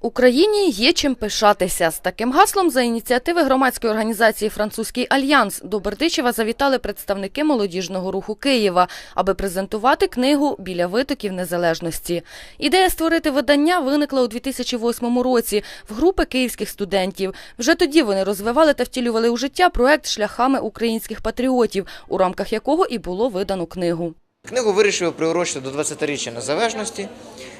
Україні є чим пишатися. З таким гаслом за ініціативи громадської організації Французький альянс до Бердичева завітали представники молодіжного руху Києва, аби презентувати книгу Біля витоків незалежності. Ідея створити видання виникла у 2008 році в групи київських студентів. Вже тоді вони розвивали та втілювали у життя проект шляхами українських патріотів, у рамках якого і було видано книгу. Книгу вирішив приурочити до 20-річчя незалежності,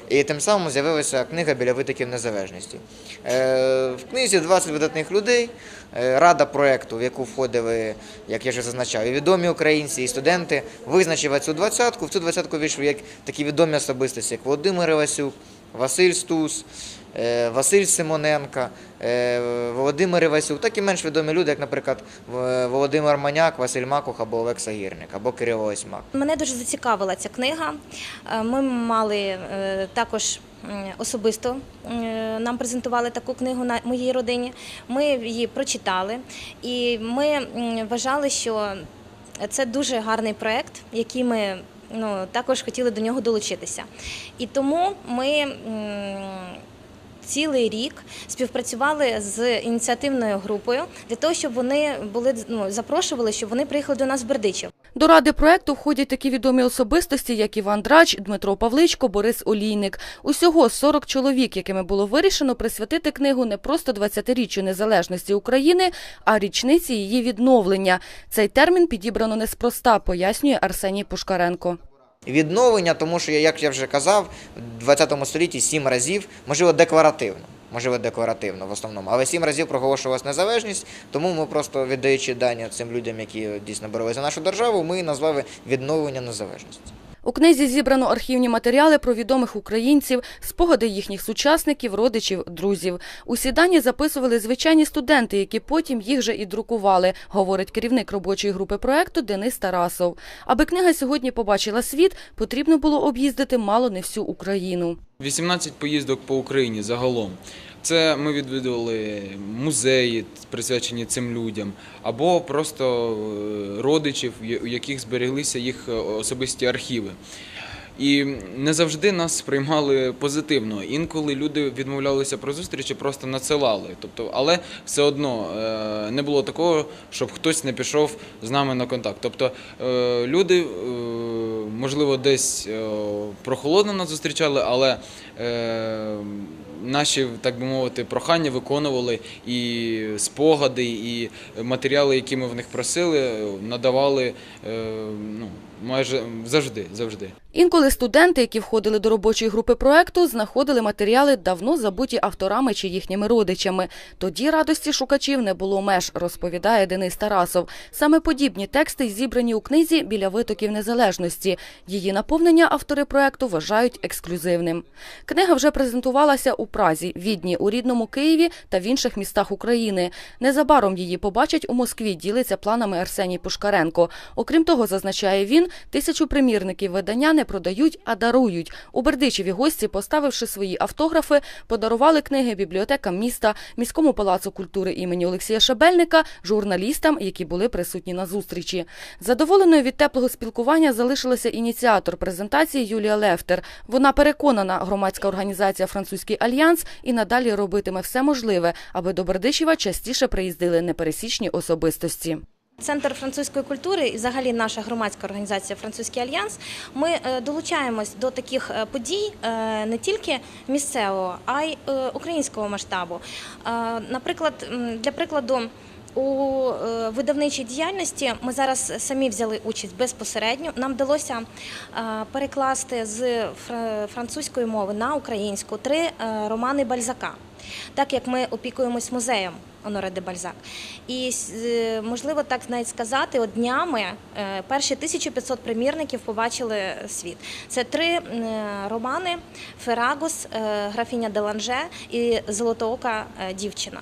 і тим самим з'явилася книга біля витоків незалежності. Е, В книзі 20 видатних людей, е, рада проєкту, в яку входили, як я вже зазначав, і відомі українці, і студенти, визначила цю двадцятку. В цю двадцятку вийшли як такі відомі особистості, як Володимир Івасюк, Василь Стус, Василь Симоненко, е, Володимир Івасюк, так і менш відомі люди, як, наприклад, Володимир Маняк, Василь Макух або Олекса Гірник, або Кирило Осьмак. Мене дуже зацікавила ця книга. Е, Ми мали е, також особисто е, нам презентували таку книгу на моїй родині. Ми її прочитали, і ми вважали, що це дуже гарний проект, який ми ну, також хотіли до нього долучитися. І тому ми. Цілий рік співпрацювали з ініціативною групою для того, щоб вони були ну, запрошували, щоб вони приїхали до нас в Бердичів. До ради проекту входять такі відомі особистості, як Іван Драч, Дмитро Павличко, Борис Олійник. Усього 40 чоловік, якими було вирішено присвятити книгу не просто 20-річчю незалежності України, а річниці її відновлення. Цей термін підібрано неспроста, пояснює Арсеній Пушкаренко. Відновлення, тому що, як я вже казав, в 20 столітті сім разів, можливо, декларативно. Можливо, декларативно в основному, але сім разів проголошувалась незалежність, тому ми просто віддаючи дані цим людям, які дійсно боролися за нашу державу, ми назвали відновлення незалежності. У книзі зібрано архівні матеріали про відомих українців, спогади їхніх сучасників, родичів, друзів. Усі дані записували звичайні студенти, які потім їх же і друкували, говорить керівник робочої групи проекту Денис Тарасов. Аби книга сьогодні побачила світ, потрібно було об'їздити мало не всю Україну. 18 поїздок по Україні загалом. Це ми відвідували музеї, присвячені цим людям, або просто е, родичів, у яких збереглися їх е, особисті архіви. І не завжди нас сприймали позитивно. Інколи люди відмовлялися про зустрічі, просто надсилали. Тобто, але все одно е, не було такого, щоб хтось не пішов з нами на контакт. Тобто люди, можливо, десь е, прохолодно нас зустрічали, але е, наші, так би мовити, прохання виконували і спогади, і матеріали, які ми в них просили, надавали е, ну, майже завжди, завжди. Інколи студенти, які входили до робочої групи проекту, знаходили матеріали давно забуті авторами чи їхніми родичами. Тоді радості шукачів не було меж, розповідає Денис Тарасов. Саме подібні тексти зібрані у книзі біля витоків незалежності. Її наповнення автори проекту вважають ексклюзивним. Книга вже презентувалася у Празі, Відні, у рідному Києві та в інших містах України. Незабаром її побачать у Москві. Ділиться планами Арсеній Пушкаренко. Окрім того, зазначає він, тисячу примірників видання не продають, а дарують. У Бердичеві гості, поставивши свої автографи, подарували книги бібліотекам міста, міському палацу культури імені Олексія Шабельника, журналістам, які були присутні на зустрічі. Задоволеною від теплого спілкування залишилася ініціатор презентації Юлія Лефтер. Вона переконана, громадська організація Французький альянс і надалі робитиме все можливе, аби до Бердичева частіше приїздили непересічні особистості. Центр французької культури і взагалі наша громадська організація Французький альянс. Ми е, долучаємось до таких е, подій е, не тільки місцевого, а й українського масштабу. Наприклад, для прикладу. У видавничій діяльності ми зараз самі взяли участь безпосередньо. Нам вдалося перекласти з фра- французької мови на українську три романи Бальзака, так як ми опікуємось музеєм Оноре де Бальзак. І е, можливо так навіть сказати, от днями е, перші 1500 примірників побачили світ. Це три е, романи: Ферагус, е, графіня Деланже і Золотоока е, дівчина.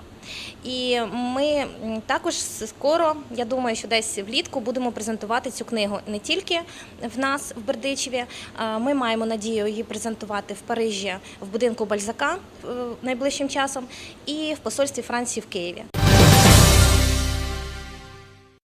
І ми також скоро, я думаю, що десь влітку будемо презентувати цю книгу не тільки в нас в Бердичеві. Ми маємо надію її презентувати в Парижі в будинку Бальзака е, найближчим часом і в посольстві Франції в Києві.